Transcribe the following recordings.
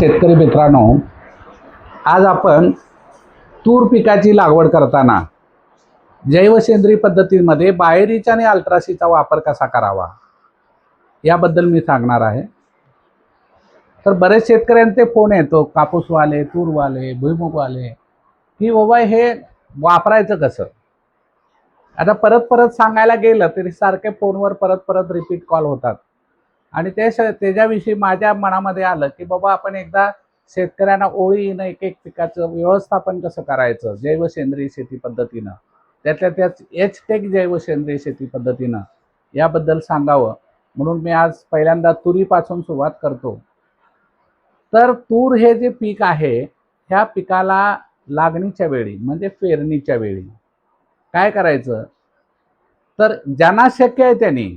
शेतकरी मित्रांनो आज आपण तूर पिकाची लागवड करताना जैवसेंद्रिय पद्धतीमध्ये बाहेरीचा आणि अल्ट्रासीचा वापर कसा करावा याबद्दल मी सांगणार आहे. तर बरेच शेतकऱ्यांचे फोन येतो कापूसवाले तूरवाले भुईमुगवाले की बाबा हे वापरायचं कसं? आता परत परत सांगायला गेलं तरी सारखे फोनवर परत परत रिपीट कॉल होतात. आणि ते त्याच्याविषयी माझ्या मनामध्ये आलं की बाबा आपण एकदा शेतकऱ्यांना ओळीनं एक एक पिकाचं व्यवस्थापन कसं करायचं? जैव सेंद्रिय शेती पद्धतीनं. त्यातल्या त्याच एच टेक जैव सेंद्रिय शेती पद्धतीनं याबद्दल सांगावं. म्हणून मी आज पहिल्यांदा तुरीपासून सुरुवात करतो. तर तूर हे जे पीक आहे ह्या पिकाला लागणीच्या वेळी म्हणजे पेरणीच्या वेळी काय करायचं? तर ज्यांना शक्य आहे त्यांनी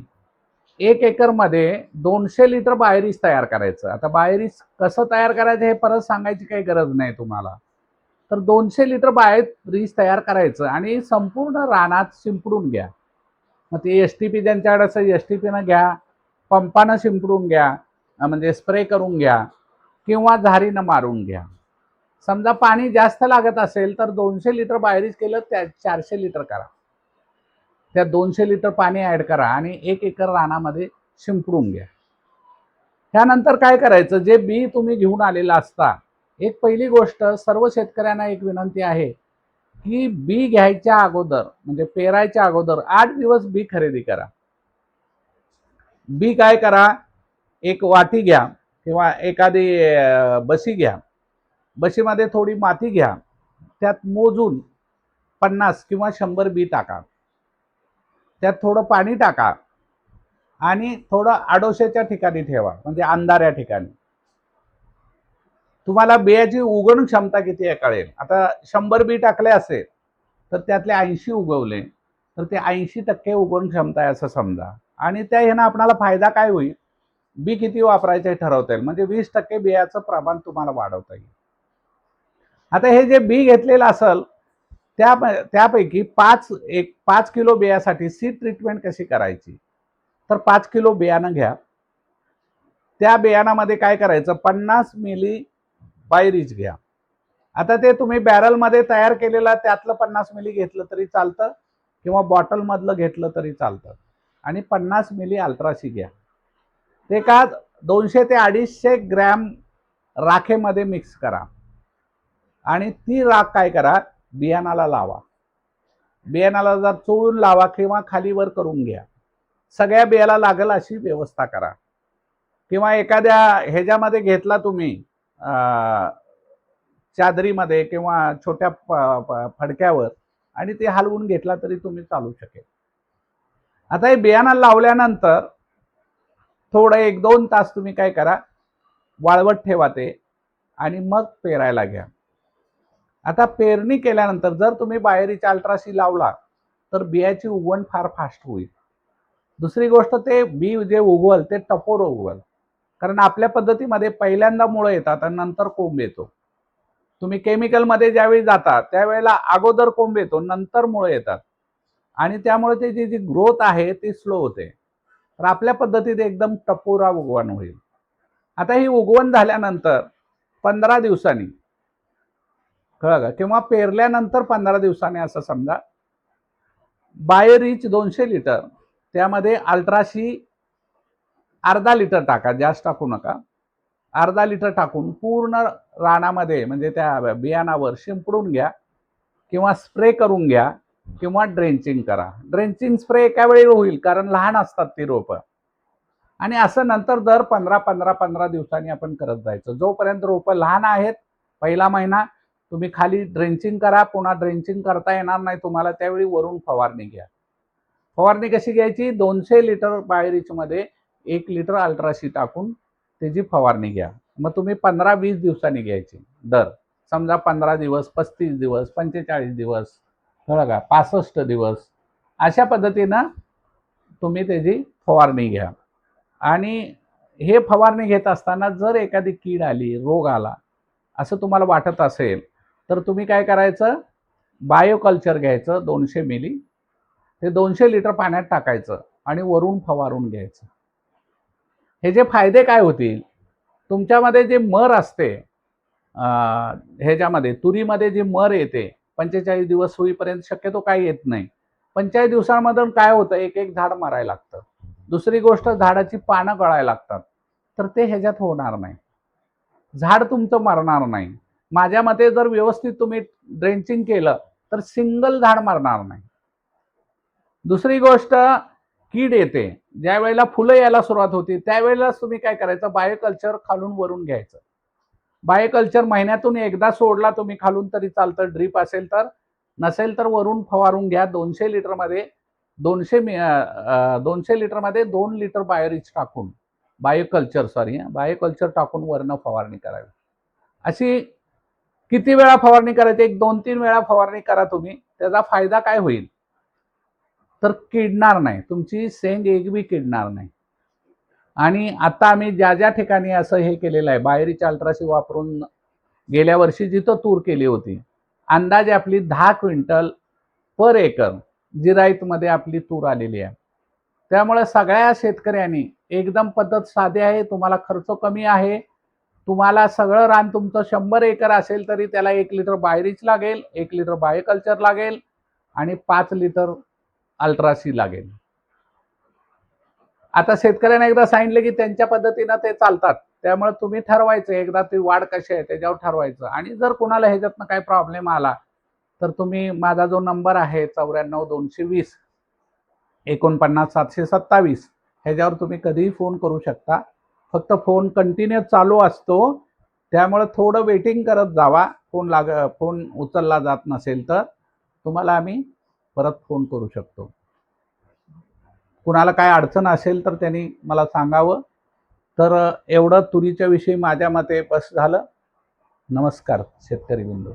एक एकरमध्ये दोनशे लिटर बाहेरीस तयार करायचं. आता बाहेरीस कसं तयार करायचं हे परत सांगायची काही गरज नाही तुम्हाला. तर दोनशे लिटर बाहेरीस तयार करायचं आणि संपूर्ण रानात शिंपडून घ्या. मग ते एस टी पी ज्यांच्याकडे असेल एस टी पीनं घ्या पंपानं शिंपडून घ्या म्हणजे स्प्रे करून घ्या किंवा झारीनं मारून घ्या. समजा पाणी जास्त लागत असेल तर दोनशे लिटर बाहेरीस केलं त्या चारशे लिटर करा. त्या दोनशे लिटर पाणी ॲड करा आणि एक एकर रानामध्ये शिंपडून घ्या. त्यानंतर काय करायचं? जे बी तुम्ही घेऊन आलेलं असता एक पहिली गोष्ट सर्व शेतकऱ्यांना एक विनंती आहे की बी घ्यायच्या अगोदर म्हणजे पेरायच्या अगोदर आठ दिवस बी खरेदी करा. बी काय करा? एक वाटी घ्या किंवा एखादी बशी घ्या. बशीमध्ये थोडी माती घ्या. त्यात मोजून पन्नास किंवा शंभर बी टाका. त्यात थोडं पाणी टाका. आणि थोडं आडोशाच्या ठिकाणी ठेवा म्हणजे अंधाऱ्या ठिकाणी. तुम्हाला बियाची उगवण क्षमता किती आहे कळेल. आता शंभर बी टाकले असेल तर त्यातले ऐंशी उगवले. तर ते ऐंशी टक्के उगवण क्षमता आहे असं समजा. आणि त्या ह्यानं आपणाला फायदा काय होईल? बी किती वापरायचे हे ठरवता येईल. म्हणजे वीस टक्के बियाचं प्रमाण तुम्हाला वाढवता येईल. आता हे जे बी घेतलेलं असेल त्या त्यापैकी पाच एक पाच किलो बियासाठी सीड ट्रीटमेंट कशी करायची? तर पाच किलो बियाणं घ्या. त्या बियाणामध्ये काय करायचं? पन्नास मिली बायरीज घ्या. आता ते तुम्ही बॅरलमध्ये तयार केलेलं त्यातलं पन्नास मिली घेतलं तरी चालतं किंवा बॉटलमधलं घेतलं तरी चालतं. आणि पन्नास मिली अल्ट्राशी घ्या. ते का दोनशे ते अडीचशे ग्रॅम राखेमध्ये मिक्स करा. आणि ती राख काय करा? बियाणाला लावा. बियाणाला जर चोळून लावा किंवा खालीवर करून घ्या. सगळ्या बियाला लागेल अशी व्यवस्था करा. किंवा एखाद्या ह्याच्यामध्ये घेतला तुम्ही चादरीमध्ये किंवा छोट्या फडक्यावर आणि ते हलवून घेतला तरी तुम्ही चालू शकेल. आता हे बियाणं लावल्यानंतर थोडं एक दोन तास तुम्ही काय करा. वाळवट ठेवा ते आणि मग पेरायला घ्या. आता पेरणी केल्यानंतर जर तुम्ही बाहेरीच्या अल्ट्राशी लावला तर बियाची उगवण फार फास्ट होईल. दुसरी गोष्ट ते बी जे उगवल ते टपोर उगवल. कारण आपल्या पद्धतीमध्ये पहिल्यांदा मुळं येतात आणि नंतर कोंब येतो. तुम्ही केमिकलमध्ये ज्यावेळी जाता त्यावेळेला अगोदर कोंब येतो नंतर मुळं येतात. आणि त्यामुळे त्याची जी ग्रोथ आहे ती स्लो होते. तर आपल्या पद्धतीत एकदम टपोरा उगवण होईल. आता ही उगवण झाल्यानंतर पंधरा दिवसांनी कळलं का? किंवा पेरल्यानंतर पंधरा दिवसांनी असं समजा बायोरिच दोनशे लिटर त्यामध्ये अल्ट्राशी अर्धा लिटर टाका जास्त टाकू नका. अर्धा लिटर टाकून पूर्ण रानामध्ये म्हणजे त्या बियाणावर शिंपडून घ्या किंवा स्प्रे करून घ्या किंवा ड्रेंचिंग करा. ड्रेंचिंग स्प्रे एका वेळी होईल कारण लहान असतात ती रोपं. आणि असं नंतर दर पंधरा पंधरा पंधरा दिवसांनी आपण करत जायचं. जोपर्यंत रोपं लहान आहेत पहिला महिना तुम्ही खाली ड्रेंचिंग करा पुन्हा ड्रेंचिंग करता येणार नाही तुम्हाला त्यावेळी वरून फवारणी घ्या. फवारणी कशी घ्यायची? दोनशे लिटर बायरीचमध्ये एक लिटर अल्ट्राशी टाकून त्याची फवारणी घ्या. मग तुम्ही पंधरा वीस दिवसांनी घ्यायची. दर. समजा पंधरा दिवस पस्तीस दिवस पंचेचाळीस दिवस कळलं का पासष्ट दिवस. अशा पद्धतीनं तुम्ही त्याची फवारणी घ्या. आणि हे फवारणी घेत असताना जर एखादी कीड आली रोग आला असं तुम्हाला वाटत असेल तर तुम्ही काय करायचं? बायोकल्चर घ्यायचं दोनशे मिली ते दोनशे लिटर पाण्यात टाकायचं आणि वरून फवारून घ्यायचं. हे जे फायदे काय होतील? तुमच्यामध्ये जे मर असते ह्याच्यामध्ये तुरीमध्ये जी मर येते पंचेचाळीस दिवस होईपर्यंत शक्यतो काही येत नाही. पंचेचाळीस दिवसांमधून काय होतं? एक एक झाड मारायला लागतं. दुसरी गोष्ट झाडाची पानं गळायला लागतात. तर ते ह्याच्यात होणार नाही. झाड तुमचं मरणार नाही. माझ्या मते जर व्यवस्थित तुम्ही ड्रेंचिंग केलं तर सिंगल झाड मरणार नाही. दुसरी गोष्ट कीड येते. ज्या वेळेला फुलं यायला सुरुवात होती त्यावेळेलाच तुम्ही काय करायचं? बायोकल्चर खालून वरून घ्यायचं. बायोकल्चर महिन्यातून एकदा सोडला तुम्ही खालून तरी चालतं. ड्रीप असेल तर नसेल तर वरून फवारून घ्या. दोनशे लिटरमध्ये दोनशे मि- दोनशे लिटरमध्ये दोन लिटर बायोरिच टाकून बायोकल्चर सॉरी बायोकल्चर टाकून वरनं फवारणी करावी. अशी किती वेळा फवारणी करायची? एक दोन तीन वेळा फवारणी करा तुम्ही. त्याचा फायदा काय होईल? तर किडणार नाही. तुमची सेंग एक बी किडणार नाही. आणि आता आम्ही ज्या ज्या ठिकाणी असं हे केलेलं आहे बाहेरीच्या अल्ट्राशी वापरून गेल्या वर्षी जिथं तूर केली होती अंदाजे आपली दहा क्विंटल पर एकर जिराईतमध्ये आपली तूर आलेली आहे. त्यामुळे सगळ्या शेतकऱ्यांनी एकदम पद्धत साधी आहे तुम्हाला खर्च कमी आहे तुम्हाला सगळं रान तुमचं शंभर एकर असेल तरी त्याला एक लिटर बायरीच लागेल एक लिटर बायोकल्चर लागेल आणि पाच लिटर अल्ट्रासी लागेल. आता शेतकऱ्यांना एकदा सांगितलं की त्यांच्या पद्धतीनं ते चालतात. त्यामुळे तुम्ही ठरवायचं एकदा ती वाढ कशी आहे त्याच्यावर ठरवायचं. आणि जर कोणाला ह्याच्यातनं काही प्रॉब्लेम आला तर तुम्ही माझा जो नंबर आहे चौऱ्याण्णव दोनशे वीस एकोणपन्नास सातशे सत्तावीस ह्याच्यावर तुम्ही कधीही फोन करू शकता. फक्त फोन कंटिन्यू चालू असतो. त्यामुळे थोडं वेटिंग करत जावा. फोन लाग फोन उचलला जात नसेल तर तुम्हाला आम्ही परत फोन करू शकतो. कुणाला काय अडचण असेल तर त्यांनी मला सांगावं. तर एवढं तुरीच्या विषयी माझ्या मते बस झालं. नमस्कार शेतकरी बिंदू